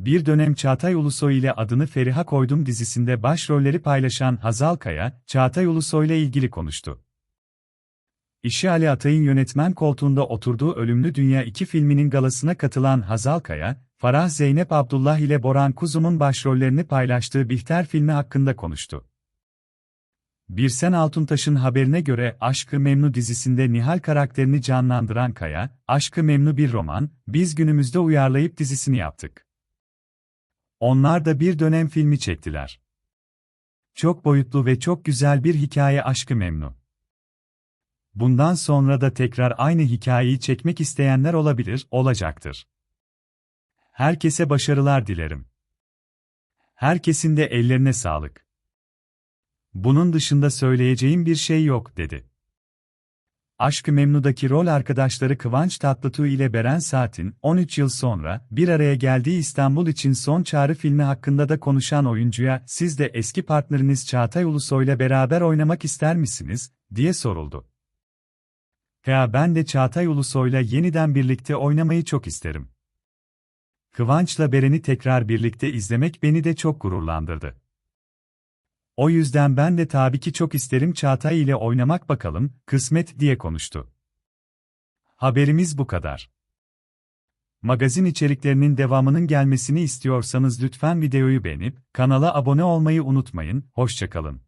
Bir dönem Çağatay Ulusoy ile adını Feriha koydum dizisinde başrolleri paylaşan Hazal Kaya, Çağatay Ulusoy ile ilgili konuştu. İşi Ali Atay'ın yönetmen koltuğunda oturduğu Ölümlü Dünya 2 filminin galasına katılan Hazal Kaya, Farah Zeynep Abdullah ile Boran Kuzum'un başrollerini paylaştığı Bihter filmi hakkında konuştu. Birsen Altuntaş'ın haberine göre Aşkı Memnu dizisinde Nihal karakterini canlandıran Kaya, Aşkı Memnu bir roman, biz günümüzde uyarlayıp dizisini yaptık. Onlar da bir dönem filmi çektiler. Çok boyutlu ve çok güzel bir hikaye Aşkı Memnu. Bundan sonra da tekrar aynı hikayeyi çekmek isteyenler olabilir, olacaktır. Herkese başarılar dilerim. Herkesin de ellerine sağlık. Bunun dışında söyleyeceğim bir şey yok, dedi. Aşk-ı Memnu'daki rol arkadaşları Kıvanç Tatlıtuğ ile Beren Saat'in, 13 yıl sonra, bir araya geldiği İstanbul için Son Çağrı filmi hakkında da konuşan oyuncuya, siz de eski partneriniz Çağatay Ulusoy'la beraber oynamak ister misiniz, diye soruldu. Ya ben de Çağatay Ulusoy'la yeniden birlikte oynamayı çok isterim. Kıvanç'la Beren'i tekrar birlikte izlemek beni de çok gururlandırdı. O yüzden ben de tabii ki çok isterim Çağatay ile oynamak bakalım, kısmet diye konuştu. Haberimiz bu kadar. Magazin içeriklerinin devamının gelmesini istiyorsanız lütfen videoyu beğenip kanala abone olmayı unutmayın. Hoşçakalın.